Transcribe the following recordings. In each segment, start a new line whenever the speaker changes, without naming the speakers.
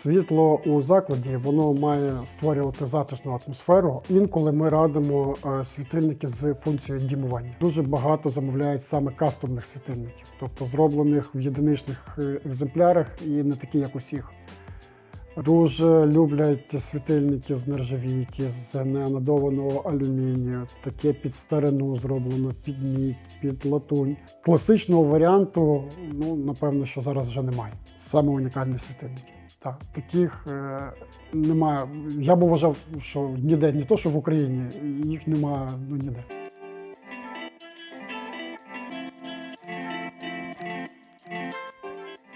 Світло у закладі воно має створювати затишну атмосферу. Інколи ми радимо е, світильники з функцією дімування. Дуже багато замовляють саме кастомних світильників, тобто зроблених в єдиничних е, екземплярах і не такі, як усіх. Дуже люблять світильники з нержавійки, з неанодованого алюмінію, таке під старину зроблено, під мідь, під латунь. Класичного варіанту, ну напевно, що зараз вже немає. Саме унікальні світильники. Так, таких е, немає. Я б вважав, що ніде, не то, що в Україні, їх немає ну ніде.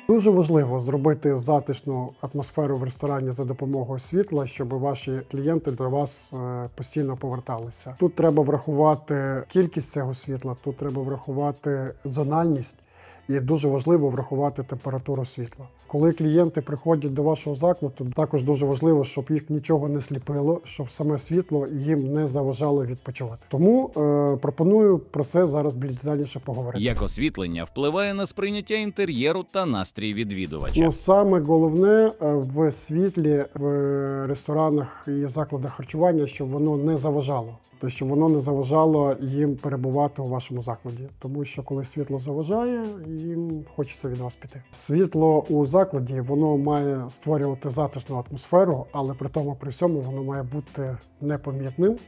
Дуже важливо зробити затишну атмосферу в ресторані за допомогою світла, щоб ваші клієнти до вас е, постійно поверталися. Тут треба врахувати кількість цього світла, тут треба врахувати зональність. І дуже важливо врахувати температуру світла. Коли клієнти приходять до вашого закладу, також дуже важливо, щоб їх нічого не сліпило, щоб саме світло їм не заважало відпочивати. Тому е, пропоную про це зараз більш детальніше поговорити.
Як освітлення впливає на сприйняття інтер'єру та настрій відвідувача.
Ну, саме головне е, в світлі в ресторанах і закладах харчування, щоб воно не заважало. Тобто, щоб воно не заважало їм перебувати у вашому закладі. Тому що коли світло заважає, їм хочеться від вас піти. Світло у закладі воно має створювати затишну атмосферу, але при тому при всьому воно має бути непомітним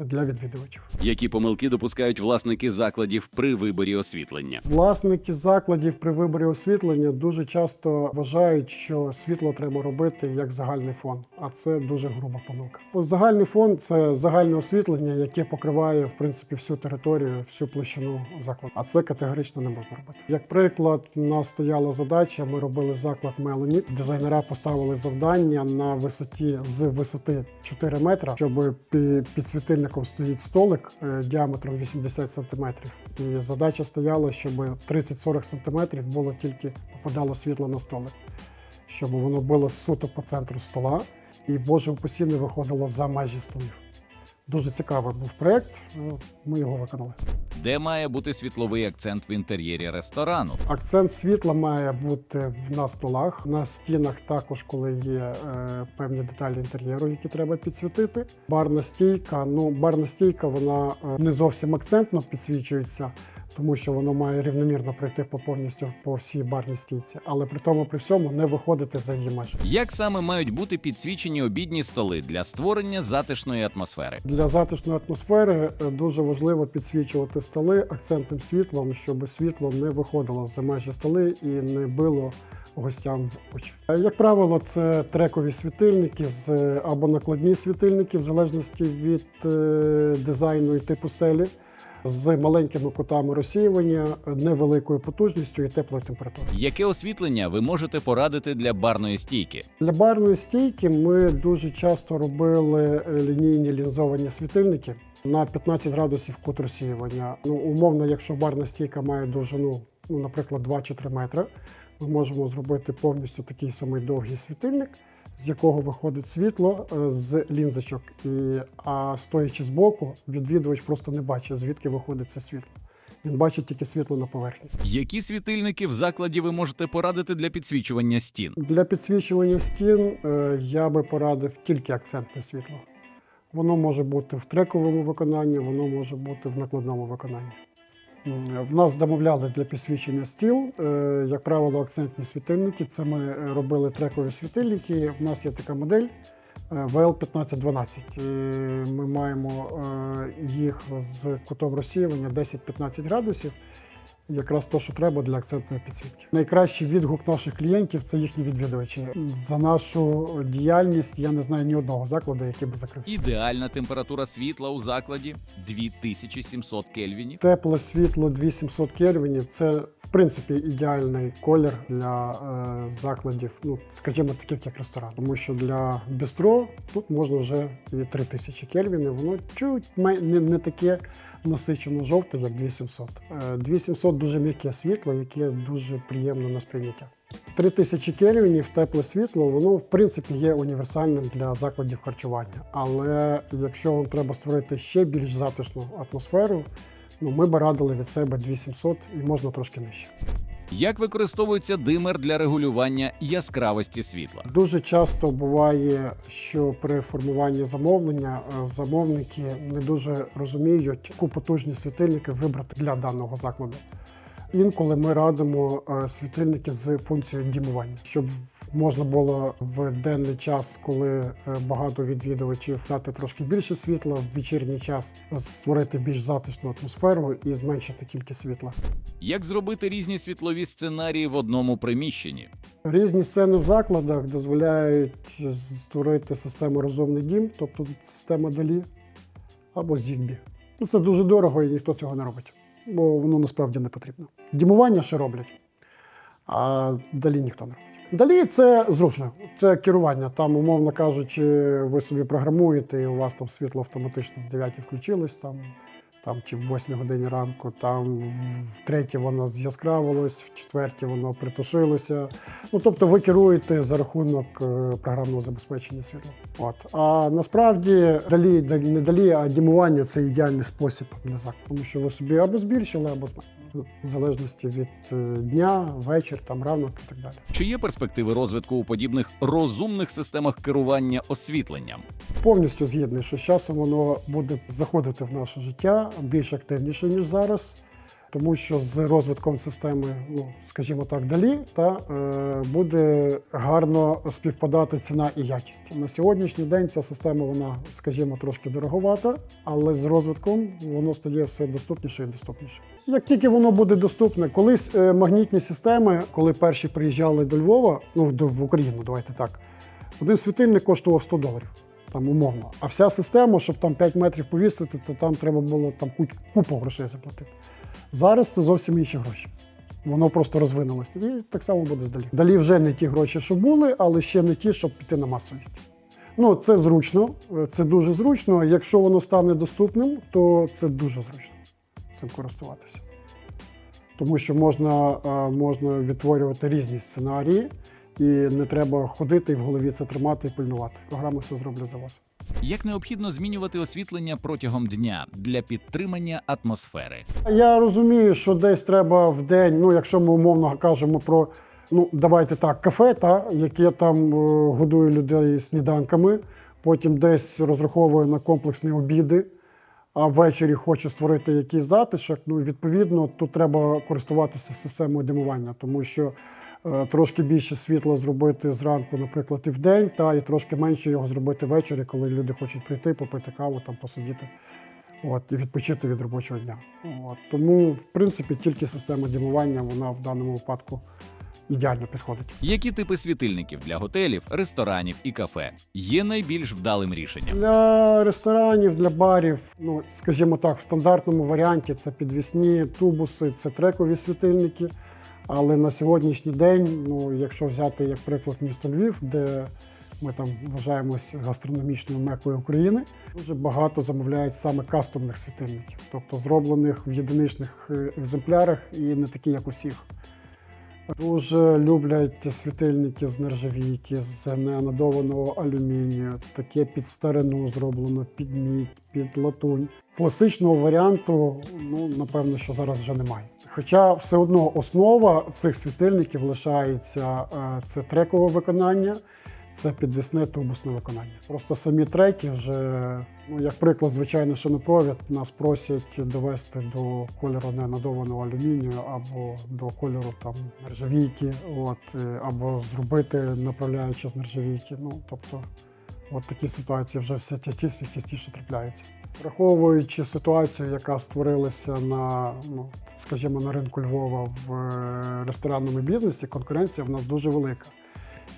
для відвідувачів.
Які помилки допускають власники закладів при виборі освітлення?
Власники закладів при виборі освітлення дуже часто вважають, що світло треба робити як загальний фон, а це дуже груба помилка. Загальний фон це загальне освітлення, яке покриває в принципі всю територію, всю площину закладу. А це категорично не можна робити. Як приклад, у нас стояла задача. Ми робили заклад Мелоні. Дизайнера поставили завдання на висоті з висоти 4 метра, щоб пі- світильником стоїть столик е, діаметром 80 см. І задача стояла, щоб 30-40 см було тільки попадало світло на столик, щоб воно було суто по центру стола, і Боже упасі не виходило за межі столів. Дуже цікавий був проєкт, е, ми його виконали.
Де має бути світловий акцент в інтер'єрі ресторану?
Акцент світла має бути на столах, на стінах також, коли є е, певні деталі інтер'єру, які треба підсвітити. Барна стійка. Ну, барна стійка вона е, не зовсім акцентно підсвічується, тому що воно має рівномірно пройти по повністю по всій барній стійці, але при тому при всьому не виходити за її межі.
Як саме мають бути підсвічені обідні столи для створення затишної атмосфери?
Для затишної атмосфери е, дуже важливо підсвічувати столи акцентним світлом, щоб світло не виходило за межі столи і не било гостям в очі. Е, Як правило, це трекові світильники з або накладні світильники, в залежності від е, дизайну і типу стелі, з маленькими кутами розсіювання, невеликою потужністю і теплою температурою.
Яке освітлення ви можете порадити для барної стійки?
Для барної стійки ми дуже часто робили е, лінійні лінзовані світильники на 15 градусів кут розсіювання. Ну, умовно, якщо барна стійка має довжину, ну, наприклад, 2 чи 3 метри, ми можемо зробити повністю такий самий довгий світильник, з якого виходить світло е, з лінзочок. І, а стоячи збоку, відвідувач просто не бачить, звідки виходить це світло. Він бачить тільки світло на поверхні.
Які світильники в закладі ви можете порадити для підсвічування стін?
Для підсвічування стін е, я би порадив тільки акцентне світло. Воно може бути в трековому виконанні, воно може бути в накладному виконанні. В нас замовляли для підсвічення стіл, е, як правило, акцентні світильники. Це ми е, робили трекові світильники. У нас є така модель е, VL1512. Ми маємо е, їх з кутом розсіювання 10-15 градусів. Якраз то, що треба для акцентної підсвітки. Найкращий відгук наших клієнтів це їхні відвідувачі. За нашу діяльність я не знаю ні одного закладу, який би закрився.
Ідеальна температура світла у закладі 2700 кельвінів.
Тепле світло 2700 кельвінів це в принципі ідеальний колір для е, закладів, ну скажімо, таких як ресторан. Тому що для бістро тут можна вже і 3000 кельвінів. Воно чуть не, не таке насичено жовте, як 2700. Е, 2700 дуже м'яке світло, яке дуже приємно на сприйняття. 3000 кельвінів тепле світло, воно в принципі є універсальним для закладів харчування. Але якщо вам треба створити ще більш затишну атмосферу, ну ми би радили від себе 2700 і можна трошки нижче.
Як використовується димер для регулювання яскравості світла?
Дуже часто буває, що при формуванні замовлення е, замовники не дуже розуміють, яку потужні світильники вибрати для даного закладу. Інколи ми радимо е, світильники з функцією дімування, щоб можна було в денний час, коли е, багато відвідувачів дати трошки більше світла, в вечірній час створити більш затишну атмосферу і зменшити кількість світла.
Як зробити різні світлові сценарії в одному приміщенні?
Різні сцени в закладах дозволяють створити систему розумний дім, тобто система Далі або Zigbee. Ну, це дуже дорого і ніхто цього не робить, бо воно насправді не потрібно. Дімування ще роблять, а далі ніхто не робить. Далі це зручно, це керування. Там, умовно кажучи, ви собі програмуєте, і у вас там світло автоматично в 9 включилось там. Там чи в 8 годині ранку, там в третій воно зяскравилось, в четвертій воно притушилося. Ну тобто ви керуєте за рахунок е, програмного забезпечення світла. От а насправді далі далі- не далі, а дімування це ідеальний спосіб для закладу, тому що ви собі або збільшили, або зменшили. В залежності від е, дня, вечір, там ранок і так далі.
Чи є перспективи розвитку у подібних розумних системах керування освітленням?
Повністю згідний, що з часом воно буде заходити в наше життя більш активніше, ніж зараз. Тому що з розвитком системи, ну скажімо так, далі, та е, буде гарно співпадати ціна і якість. На сьогоднішній день ця система, вона, скажімо, трошки дороговата, але з розвитком воно стає все доступніше і доступніше. Як тільки воно буде доступне, колись е, магнітні системи, коли перші приїжджали до Львова, ну до в Україну, давайте так, один світильник коштував 100 доларів. Там умовно. А вся система, щоб там 5 метрів повісити, то там треба було там ку- купу грошей заплатити. Зараз це зовсім інші гроші. Воно просто розвинулося. І так само буде здалі. Далі вже не ті гроші, що були, але ще не ті, щоб піти на масовість. Ну, це зручно, це дуже зручно. Якщо воно стане доступним, то це дуже зручно цим користуватися. Тому що можна, е, можна відтворювати різні сценарії, і не треба ходити і в голові це тримати і пильнувати. Програма все зроблять за вас.
Як необхідно змінювати освітлення протягом дня для підтримання атмосфери?
Я розумію, що десь треба в день, ну якщо ми умовно кажемо про ну давайте так, кафе, та яке там е, годує людей сніданками, потім десь розраховує на комплексні обіди, а ввечері хоче створити якийсь затишок. Ну відповідно, тут треба користуватися системою димування, тому що трошки більше світла зробити зранку, наприклад, і в день, та і трошки менше його зробити ввечері, коли люди хочуть прийти, попити каву, там посидіти. От, і відпочити від робочого дня. От, тому, в принципі, тільки система дімування вона в даному випадку ідеально підходить.
Які типи світильників для готелів, ресторанів і кафе є найбільш вдалим рішенням?
Для ресторанів, для барів, ну скажімо так, в стандартному варіанті це підвісні тубуси, це трекові світильники. Але на сьогоднішній день, ну якщо взяти як приклад місто Львів, де ми там вважаємось гастрономічною мекою України, дуже багато замовляють саме кастомних світильників, тобто зроблених в єдиничних е, екземплярах і не такі, як у всіх. Дуже люблять світильники з нержавійки, з неанодованого алюмінію. Таке під старину зроблено, під мідь, під латунь. Класичного варіанту, ну напевно, що зараз вже немає. Хоча все одно основа цих світильників лишається е, це трекове виконання, це підвісне тубусне виконання. Просто самі треки вже, ну як приклад, звичайно, що на провід нас просять довести до кольору неанодованого алюмінію або до кольору там нержавійки, от е, або зробити направляючи з нержавійки. Ну тобто, от такі ситуації вже все частіше частіше трапляються. Враховуючи ситуацію, яка створилася на, ну скажімо, на ринку Львова в е, ресторанному бізнесі, конкуренція в нас дуже велика.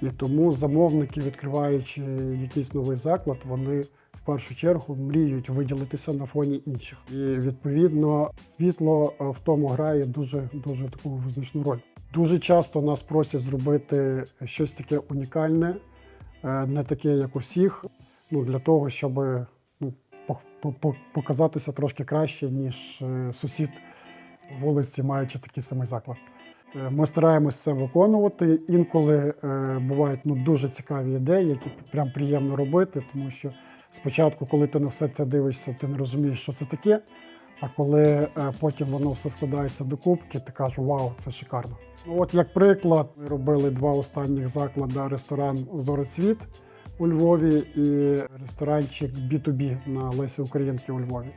І тому замовники, відкриваючи якийсь новий заклад, вони в першу чергу мріють виділитися на фоні інших. І відповідно світло е, в тому грає дуже дуже таку визначну роль. Дуже часто нас просять зробити щось таке унікальне, не таке, як у всіх, ну для того, щоб ну, по- по- по- показатися трошки краще, ніж е, сусід вулиці, маючи такий самий заклад. Е, Ми стараємось це виконувати. Інколи е, бувають ну, дуже цікаві ідеї, які прям приємно робити, тому що спочатку, коли ти на все це дивишся, ти не розумієш, що це таке. А коли е, потім воно все складається до кубки, ти кажеш, вау, це шикарно. Ну, от як приклад, ми робили два останніх заклади: ресторан Зорецвіт у Львові і ресторанчик B2B на Лесі Українки у Львові.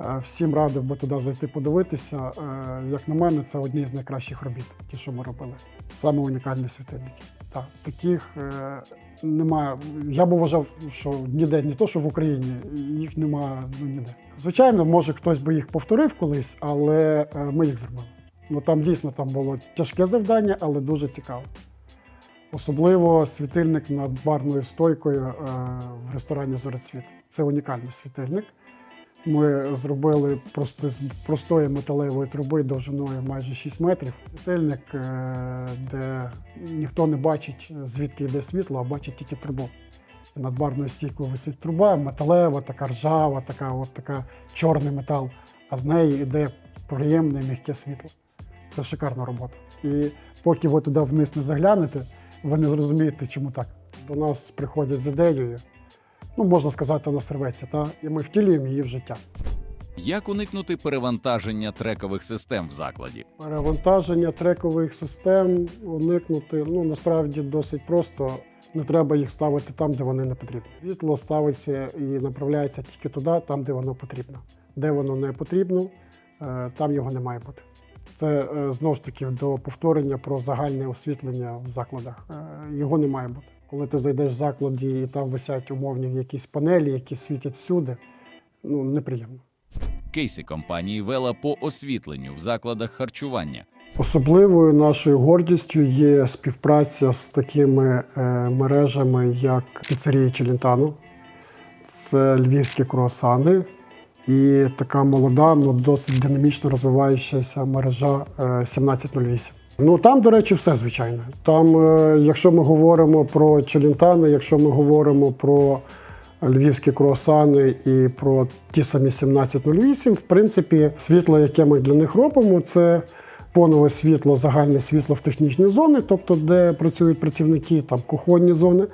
Е, Всім радив би туди зайти подивитися. Е, Як на мене, це одні з найкращих робіт, ті, що ми робили. Саме унікальні світильники. Так, таких е, немає. Я б вважав, що ніде, не то, що в Україні, їх немає ну, ніде. Звичайно, може хтось би їх повторив колись, але е, ми їх зробили. Ну там дійсно там було тяжке завдання, але дуже цікаво. Особливо світильник над барною стойкою е, в ресторані Зорецвіт. Це унікальний світильник. Ми зробили просто з простої металевої труби довжиною майже 6 метрів. Світильник, е, де ніхто не бачить, звідки йде світло, а бачить тільки трубу. І над барною стійкою висить труба, металева, така ржава, така, от така чорний метал, а з неї йде приємне м'яке світло. Це шикарна робота. І поки ви туди вниз не заглянете, ви не зрозумієте, чому так. До нас приходять з ідеєю, ну можна сказати, на сервеці, та? і ми втілюємо її в життя.
Як уникнути перевантаження трекових систем в закладі?
Перевантаження трекових систем уникнути ну насправді досить просто. Не треба їх ставити там, де вони не потрібні. Світло ставиться і направляється тільки туди, там, де воно потрібно. Де воно не потрібно, е, там його не має бути. Це е, знову ж таки до повторення про загальне освітлення в закладах. Е, Його не має бути. Коли ти зайдеш в закладі і там висять умовні якісь панелі, які світять всюди, ну неприємно.
Кейси компанії Вела по освітленню в закладах харчування.
Особливою нашою гордістю є співпраця з такими е, мережами, як піцерія Челентано, це львівські круасани і така молода, ну досить динамічно розвиваючася мережа е, 1708. Ну там, до речі, все звичайно. Там, е, якщо ми говоримо про Челентано, якщо ми говоримо про львівські круасани і про ті самі 1708, в принципі, світло, яке ми для них робимо, це фонове світло, загальне світло в технічні зони, тобто де працюють працівники, там кухонні зони.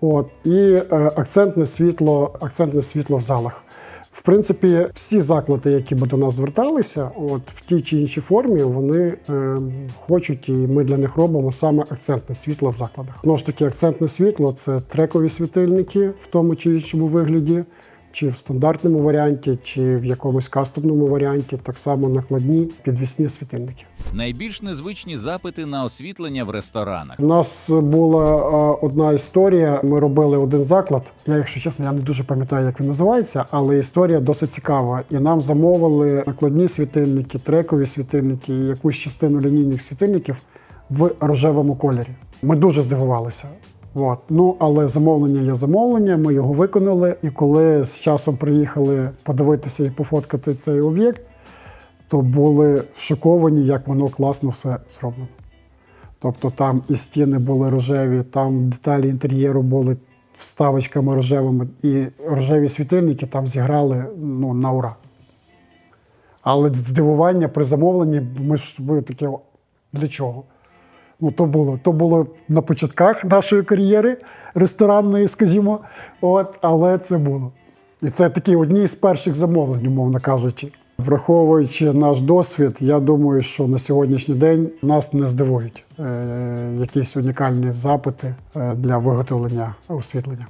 От, і е, акцентне світло, акцентне світло в залах. В принципі, всі заклади, які би до нас зверталися, от в тій чи іншій формі, вони е, хочуть, і ми для них робимо саме акцентне світло в закладах. Знову ж таки, акцентне світло це трекові світильники в тому чи іншому вигляді, чи в стандартному варіанті, чи в якомусь кастомному варіанті, так само накладні підвісні світильники.
Найбільш незвичні запити на освітлення в ресторанах.
У нас була е, одна історія. Ми робили один заклад. Я, якщо чесно, я не дуже пам'ятаю, як він називається, але історія досить цікава. І нам замовили накладні світильники, трекові світильники і якусь частину лінійних світильників в рожевому кольорі. Ми дуже здивувалися. От. Ну, але замовлення є замовлення, ми його виконали. І коли з часом приїхали подивитися і пофоткати цей об'єкт, то були шоковані, як воно класно все зроблено. Тобто там і стіни були рожеві, там деталі інтер'єру були вставочками рожевими, і рожеві світильники там зіграли ну, на ура. Але здивування при замовленні, ми ж були такі, для чого? Ну, то було, то було на початках нашої кар'єри ресторанної, скажімо, от, але це було. І це такі одні з перших замовлень, умовно кажучи. Враховуючи наш досвід, я думаю, що на сьогоднішній день нас не здивують е, якісь унікальні запити е, для виготовлення освітлення.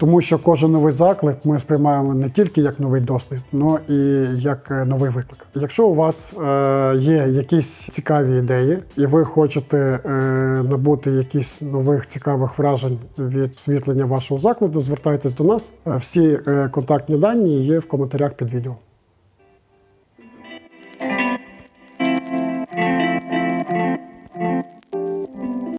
Тому що кожен новий заклик ми сприймаємо не тільки як новий досвід, але і як е, новий виклик. Якщо у вас е, є якісь цікаві ідеї, і ви хочете е, набути якісь нових цікавих вражень від світлення вашого закладу, звертайтесь до нас. Е, Всі е, контактні дані є в коментарях під відео.